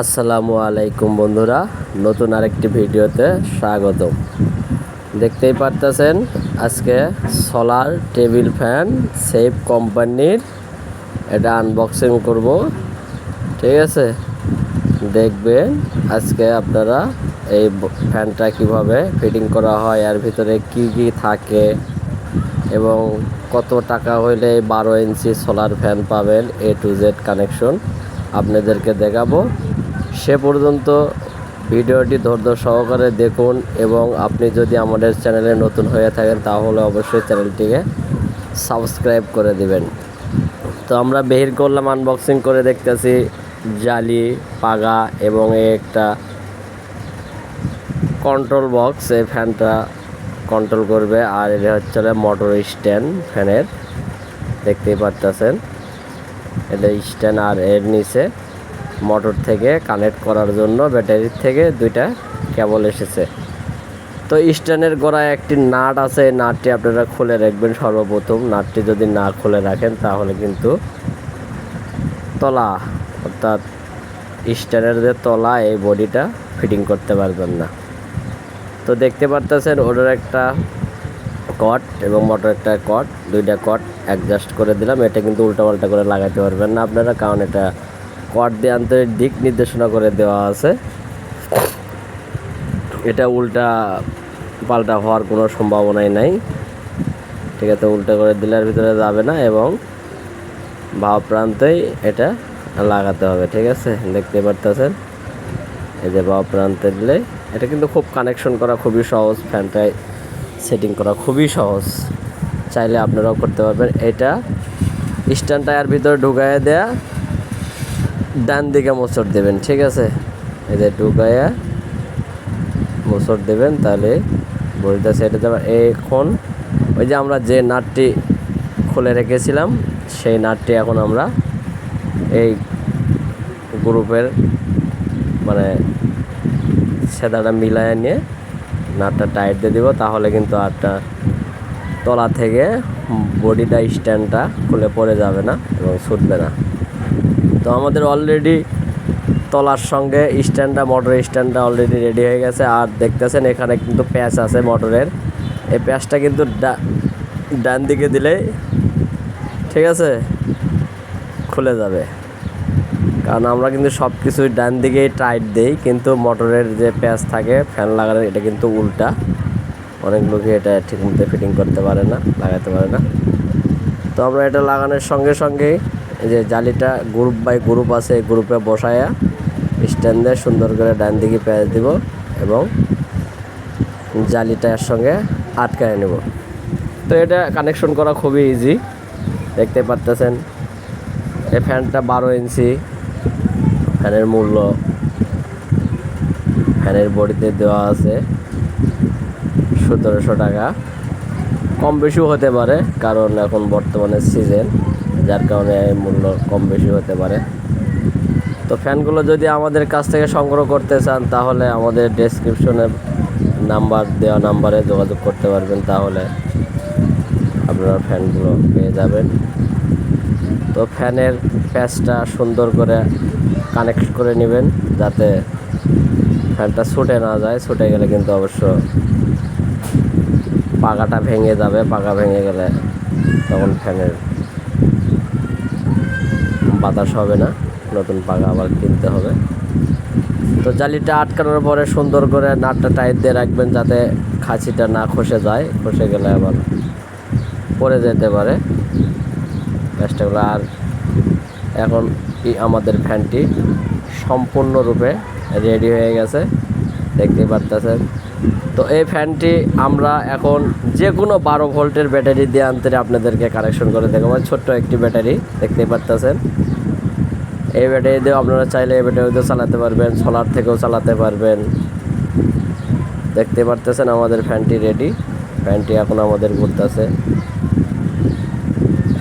আসসালামু আলাইকুম বন্ধুরা, নতুন আরেকটি ভিডিওতে স্বাগত দেখতেই পারতেছেন, আজকে সোলার টেবিল ফ্যান সেফ কোম্পানির এটা আনবক্সিং করব। ঠিক আছে? দেখবেন আজকে আপনারা এই ফ্যানটা কীভাবে ফিটিং করা হয়, এর ভিতরে কি কি থাকে, এবং কত টাকা হইলে বারো ইঞ্চি সোলার ফ্যান পাবেন এ টু জেড কানেকশন আপনাদেরকে দেখাবো। সে পর্যন্ত ভিডিওটি ধৈর্য সহকারে দেখুন এবং আপনি যদি আমাদের চ্যানেলে নতুন হয়ে থাকেন তাহলে অবশ্যই চ্যানেলটিকে সাবস্ক্রাইব করে দিবেন। তো আমরা বের করলাম আনবক্সিং করে দেখতেছি জালি, পাগা এবং একটা কন্ট্রোল বক্স এই ফ্যানটা কন্ট্রোল করবে আর এটা হচ্ছে মোটর স্ট্যান্ড ফ্যানের, দেখতেই পারতেছেন। এটা স্ট্যান্ড আর এর নিচে মোটর থেকে কানেক্ট করার জন্য ব্যাটারির থেকে দুইটা কেবল এসেছে। তো স্ট্যান্ডের গোড়ায় একটি নাট আছে নাটটি আপনারা খুলে রাখবেন সর্বপ্রথম। নাটটি যদি না খুলে রাখেন তাহলে কিন্তু তলা, অর্থাৎ স্ট্যান্ডের যে তলা, এই বডিটা ফিটিং করতে পারবেন না। তো দেখতে পারতেছেন ওটার একটা কট এবং মোটর একটা কট, দুইটা কট অ্যাডজাস্ট করে দিলাম। এটা কিন্তু উল্টাপাল্টা করে লাগাতে পারবেন না আপনারা, কারণ এটা কট দিয়ে আন্তরিক দিক নির্দেশনা করে দেওয়া আছে। এটা উল্টা পাল্টা হওয়ার কোনো সম্ভাবনাই নাই। ঠিক আছে, উল্টা করে দিলের ভিতরে যাবে না এবং ভাব প্রান্তেই এটা লাগাতে হবে, ঠিক আছে? দেখতে পারতেছেন? এই যে বাবা প্রান্তে দিলে এটা কিন্তু খুব কানেকশন করা খুবই সহজ ফ্যানটায় সেটিং করা খুবই সহজ। চাইলে আপনারাও করতে পারবেন। এটা স্ট্যান্ড টায়ার ভিতরে ঢুকাইয়া দেয়া ডান দিকে মোচড় দেবেন, ঠিক আছে? এই যে ঢুকাইয়া মোচড় দেবেন, তাহলে বডিটা সেট দেবেন এখন ওই যে আমরা যে নাটটি খুলে রেখেছিলাম, সেই নাটটি এখন আমরা এই গ্রুপের মানে সেদাটা মিলায় নিয়ে নাটটা টাইট দিয়ে দিব, তাহলে কিন্তু আটটা তলা থেকে বডিটা স্ট্যান্ডটা খুলে পড়ে যাবে না এবং ছুটবে না। তো আমাদের অলরেডি তলার সঙ্গে স্ট্যান্ডটা মোটর স্ট্যান্ডটা অলরেডি রেডি হয়ে গেছে। আর দেখতেছেন, এখানে কিন্তু প্যাচ আছে মোটরের এই প্যাচটা কিন্তু ডান দিকে দিলেই ঠিক আছে, খুলে যাবে। কারণ আমরা কিন্তু সব কিছুই ডান দিকেই টাইট দেই, কিন্তু মোটরের যে প্যাচ থাকে ফ্যান লাগানোর এটা কিন্তু উল্টা। অনেক লোকই এটা ঠিক মতো ফিটিং করতে পারে না, লাগাতে পারে না। তো আমরা এটা লাগানোর সঙ্গে সঙ্গেই যে জালিটা গ্রুপ বাই গ্রুপ আছে গ্রুপে বসায়া স্ট্যান্ডে সুন্দর করে ডান দিকে প্যাচ দিব এবং জালিটা এর সঙ্গে আটকায় নেব। তো এটা কানেকশন করা খুবই ইজি দেখতে পারতেছেন? এই ফ্যানটা বারো ইঞ্চি, ফ্যানের মূল্য, ফ্যানের বডিতে দেওয়া আছে সতেরোশো টাকা। কম বেশিও হতে পারে, কারণ এখন বর্তমানে সিজন যার কারণে মূল্য কম বেশি হতে পারে। তো ফ্যানগুলো যদি আমাদের কাছ থেকে সংগ্রহ করতে চান, তাহলে আমাদের ডেসক্রিপশনে নাম্বার দেওয়া নাম্বারে যোগাযোগ করতে পারবেন, তাহলে আপনারা ফ্যানগুলো পেয়ে যাবেন। তো ফ্যানের প্যাচটা সুন্দর করে কানেক্ট করে নেবেন, যাতে ফ্যানটা ছুটে না যায়। ছুটে গেলে কিন্তু অবশ্য পাকাটা ভেঙে যাবে। পাকা ভেঙে গেলে তখন ফ্যানের বাতাস হবে না, নতুন পাকা আবার কিনতে হবে। তো জালিটা আটকানোর পরে সুন্দর করে নাটটা টাইট দিয়ে রাখবেন যাতে খাঁচিটা না খসে যায়, খসে গেলে আবার পড়ে যেতে পারে। প্যাচটাগুলো আর এখন আমাদের ফ্যানটি সম্পূর্ণরূপে রেডি হয়ে গেছে দেখতে পারতেছেন। তো এই ফ্যানটি আমরা এখন যে কোনো বারো ভোল্টের ব্যাটারি দিয়ে আনতে আপনাদেরকে কানেকশন করে দেখাবো। ছোট্ট একটি ব্যাটারি, দেখতেই পারতেছেন। এই ব্যাটারি দিয়েও আপনারা চাইলে এই ব্যাটারি দিয়েও চালাতে পারবেন, সোলার থেকেও চালাতে পারবেন। দেখতে পারতেছেন আমাদের ফ্যানটি রেডি ফ্যানটি এখন আমাদের ঘুরতেছে।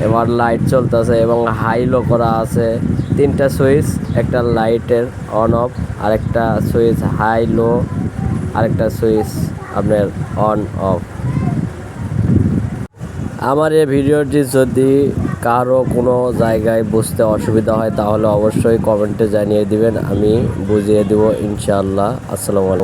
এবার লাইট চলতেছে এবং হাই লো করা আছে। তিনটা সুইচ একটা লাইটের অন অফ আরেকটা সুইচ হাই লো আরেকটা সুইচ আপনার অন অফ আমার এই ভিডিওটি যদি কারও কোনো জায়গায় বুঝতে অসুবিধা হয়, তাহলে অবশ্যই কমেন্টে জানিয়ে দিবেন, আমি বুঝিয়ে দেবো, ইনশাআল্লাহ। আসসালামু আলাইকুম।